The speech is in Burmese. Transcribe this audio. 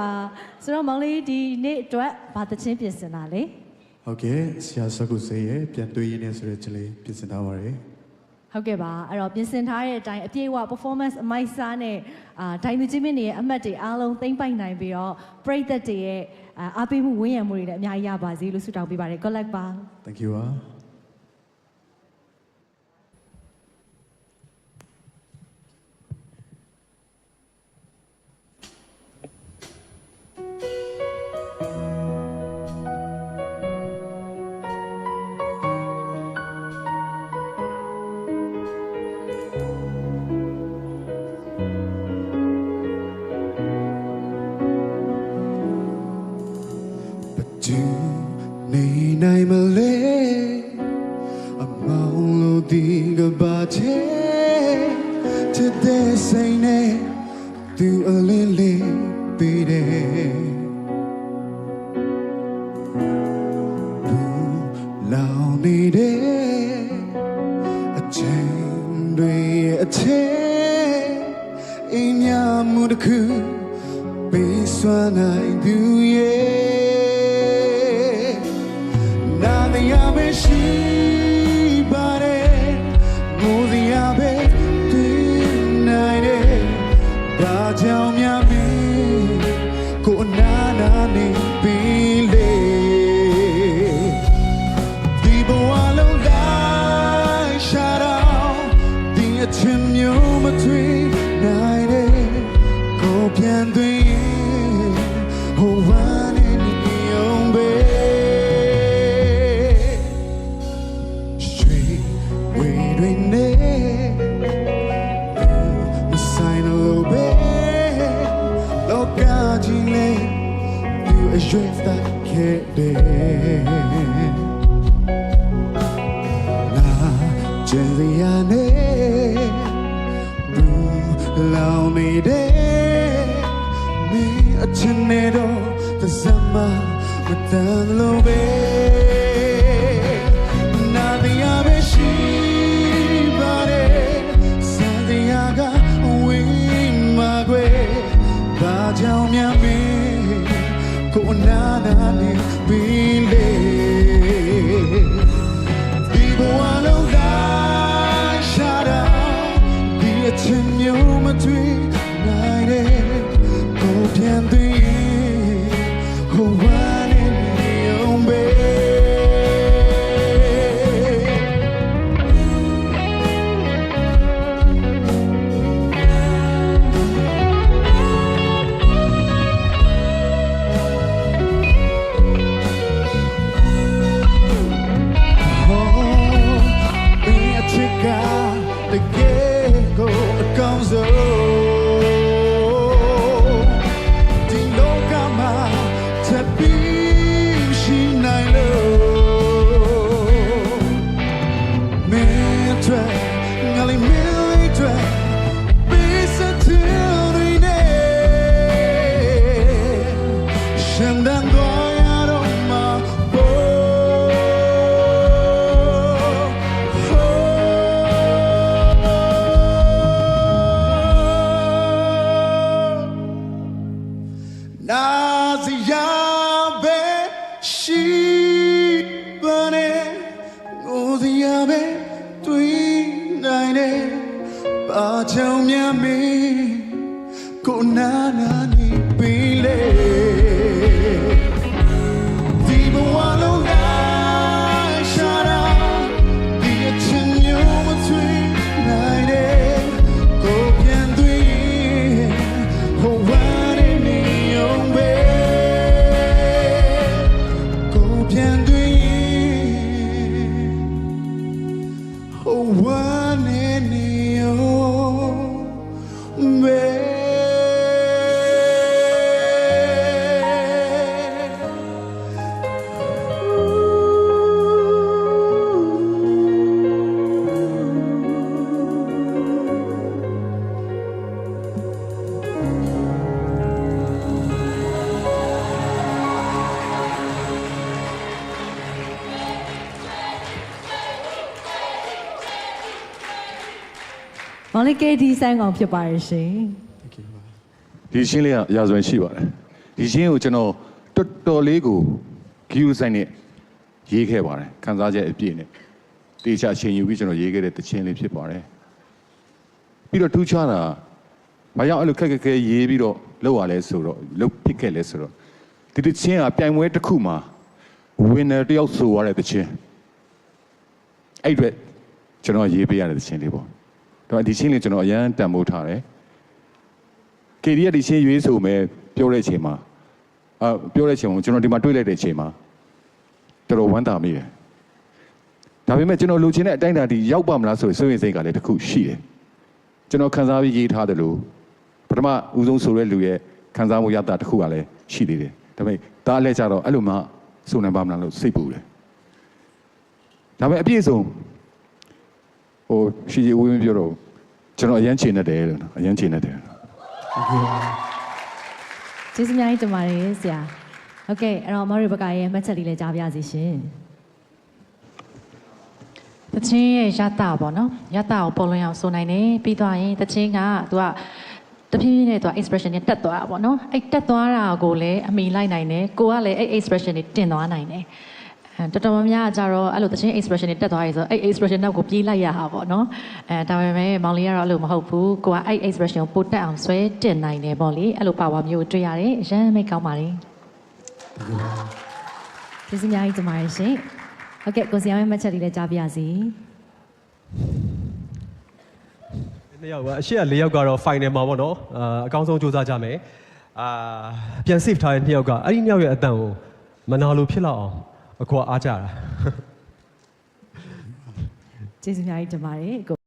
အာဆိုတော့မောင်လေးဒီနေ့အတွက်ဘာသချင်းပြင်ဆင်တာလဲဟုတ်ကဲ့ဆရာစကုစေရဲ့ပြန်တွေးရင်းနေဆိုတဲ့ချလေးပြင်ဆင်ထားပါတယ်ဟုတ်ကဲ့ပါအဲ့တော့ပြင်ဆင်ထားတဲ့အတိုင်းအပြည့်အဝ performance အမိုက်စားနဲ့အာဒိုင်သူချင်းမင်းတွေရဲ့အမှတ်တွေအားလုံးသိမ့်ပိုက်နိုင်ပြီးတော့ပရိသတ်တွေရဲ့အာအားပေးမှုဝန်းရံမှုတွေလည်းအများကြီးရပါစေလို့ဆုတောင်းပေးပါတယ် good luck ပါ Thank you ပါ ဒီကဘာချေချစ်တဲ့စိတ်နဲ့သူအလင်းလေးပေးတယ်ဘူးလောင်နေတဲ့အချိန်တွေအချိ ကိုပြန်သွင်းဟိုဝမ်းနေနေအောင်ပဲ Straight way to ne The sign of be Loka jile You a shift that kede Na jeliya ne Du lao me de Me a chine do The zama Matan lo be နာ Ba chao mya me Ko na na ni pile ဒီဘဝလုံးလိုက်ရှာတာဒီအချင်းမျိုးမသွေးနိုင်တဲ့ကိုပြန်သွေးဟိုဝမ်းနေအောင်ပဲကိုပြန်သွေးဟိုဝ မောင်လေး KD ဆိုင်းကောင်ဖြစ်ပါရဲ့ရှင် Thank you ပါဒီရှင်းလေးကရာဇဝင်ရှိပါတယ်ဒီချင်းကိုကျွန်တော်တော်တော်လေးကိုဂီယူဆိုင်နဲ့ရေးခဲ့ပါတယ်ခန်းစားချက်အပြည့်နဲ့တေချာအချိန်ယူပြီးကျွန်တော်ရေးခဲ့တဲ့တခြင်းလေးဖြစ်ပါတယ်ပြီးတော့ထူးခြားတာဘာကြောင့်အဲ့လိုခက်ခက်ခဲရေးပြီးတော့လောက်ရလဲဆိုတော့လောက်ဖြစ်ခဲ့လဲဆိုတော့ဒီတခြင်းကပြိုင်ပွဲတစ်ခုမှာ winner တယောက်ဆိုရတဲ့တခြင်းအဲ့အအတွက်ကျွန်တော်ရေးပေးရတဲ့တခြင်းလေးပေါ့ တော့ဒီချင်းလေးကျွန်တော်အရန်တန်ဖိုးထားတယ်ကေဒီရဒီရှင်းရွေးဆိုမဲ့ပြောတဲ့အချိန်မှာအာပြောတဲ့အချိန်မှာကျွန်တော်ဒီမှာတွေ့လိုက်တဲ့အချိန်မှာတော်တော်ဝမ်းသာမိတယ်ဒါပေမဲ့ကျွန်တော်လိုချင်တဲ့အတိုင်းအတာဒီရောက်ပါမလားဆိုရင်စိုးရင်စိတ်ကလည်းတစ်ခုရှိတယ်ကျွန်တော်ခန်းစားပြီးရေးထားတယ်လို့ပထမဦးဆုံးဆိုတဲ့လူရဲ့ခန်းစားမှုရတာတစ်ခုကလည်းရှိသေးတယ်ဒါပေမဲ့ဒါလည်းကြတော့အဲ့လိုမှစုံနိုင်ပါမလားလို့စိတ်ပူတယ်ဒါပေမဲ့အပြည့်စုံ ဟိုရှိကြီးဝင်းဝင်းပြောတော့ကျွန်တော်အရန်ချင်နေတယ်လို့နော်အရန်ချင်နေတယ်ကျေးဇူးအများကြီးတင်ပါတယ်ဆရာဟုတ်ကဲ့အဲ့တော့မတို့ဘက်ကရဲ့မှတ်ချက်လေးလည်းကြားပြစီရှင်တချင်းရဲ့ရတပေါ့နော်ရတကိုပေါ်လွင်အောင်ဆိုနိုင်တယ်ပြီးသွားရင်တချင်းကသူကတဖြည်းဖြည်းနဲ့သူက expression နဲ့တက်သွားတာပေါ့နော်အဲ့တက်သွားတာကိုလည်းအမိလိုက်နိုင်တယ်ကိုကလည်းအဲ့ expression တွေတင်သွားနိုင်တယ်အဲ တော်တော်များများကကြတော့အဲ့လိုတချင်း expression တွေတက်သွားပြီဆိုအဲ့ expression နောက်ကိုပြေးလိုက်ရတာပေါ့နော်အဲဒါပေမဲ့မောင်လေးကတော့အဲ့လိုမဟုတ်ဘူးကိုကအဲ့ expression ကိုပိုတက်အောင်ဆွဲတင်နိုင်တယ်ပေါ့လေအဲ့လို power မျိုးကိုတွေ့ရတယ်အရင်မိတ်ကောင်းပါလေကျေးဇူးအများကြီးတင်ပါတယ်ရှင်ဟုတ်ကဲ့ကိုစီအောင်ရဲ့မှတ်ချက်လေးလည်းကြားပြစီနှစ်ယောက်ပါအရှိက၄ယောက်ကတော့ final မှာပေါ့နော်အာအကောင်းဆုံးစူးစမ်းကြမယ်အာပြန် save ထားတဲ့နှစ်ယောက်ကအဲ့ဒီနှစ်ယောက်ရဲ့အတန်ကိုမနာလို့ဖြစ်လောက်အောင် အကွာအားကြတာ ကျေးဇူးအများကြီးတင်ပါတယ်ကို